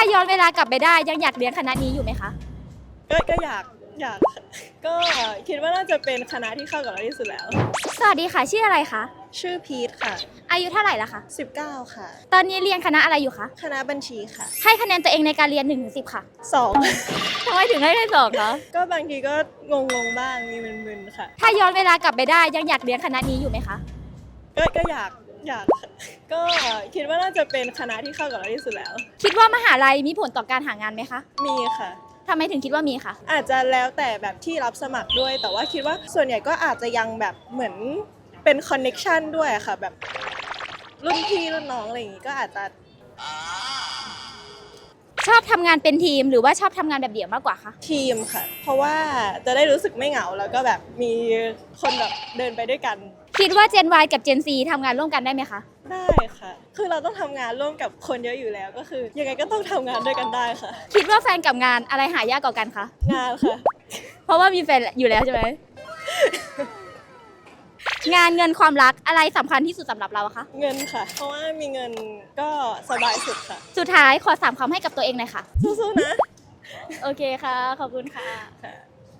ถ้าย้อนเวลากลับไปได้ยังอยากเรียนคณะนี้อยู่ไหมคะ ก็ก็อยากอยากค่ะก็คิดว่าน่าจะเป็นคณะที่เข้ากับเราที่สุดแล้ว สวัสดีค่ะ ชื่ออะไรคะ ชื่อพีทค่ะ อายุเท่าไหร่ละคะ 19 ค่ะ ตอนนี้เรียนคณะอะไรอยู่คะ คณะบัญชีค่ะให้คะแนนตัวเองในการเรียน1นถึงสิค่ะ2ทำไมถึงให้ได้สองคะ ก็บางทีก็งงงๆบ้างมีมึนๆค่ะ ถ้าย้อนเวลากลับไปได้ยังอยากเรียนคณะนี้อยู่ไหมคะ ก็ก็อยาก อยากค่ะก็คิดว่าน่าจะเป็นคณะที่เข้ากับเราที่สุดแล้ว คิดว่ามหาลัยมีผลต่อการหางานไหมคะมีค่ะ ทำไมถึงคิดว่ามีคะ อาจจะแล้วแต่แบบที่รับสมัครด้วย แต่ว่าคิดว่าส่วนใหญ่ก็อาจจะยังแบบเหมือนเป็นคอนเน็ชันด้วยอะค่ะ แบบรุ่นพี่รุ่นน้องอะไรอย่างงี้ก็อาจจะ ชอบทำงานเป็นทีมหรือว่าชอบทำงานแบบเดี่ยวมากกว่าคะ ทีมค่ะ เพราะว่าจะได้รู้สึกไม่เหงาแล้วก็แบบมีคนแบบเดินไปด้วยกันคิดว่า Gen Y กับ Gen Z ทำงานร่วมกันได้ไหมคะ ได้ค่ะ คือเราต้องทำงานร่วมกับคนเยอะอยู่แล้วก็คือ ยังไงก็ต้องทำงานด้วยกันได้ค่ะ คิดว่าแฟนกับงานอะไรหายากกว่ากันคะ งานค่ะ เพราะว่ามีแฟนอยู่แล้วใช่ไหม งานเงินความรักอะไรสำคัญที่สุดสำหรับเราอะคะ เงินค่ะ เพราะว่ามีเงินก็สบายสุดค่ะ สุดท้ายขอสามคำให้กับตัวเองหน่อยค่ะ สู้ๆนะ โอเคค่ะ ขอบคุณค่ะ ค่ะ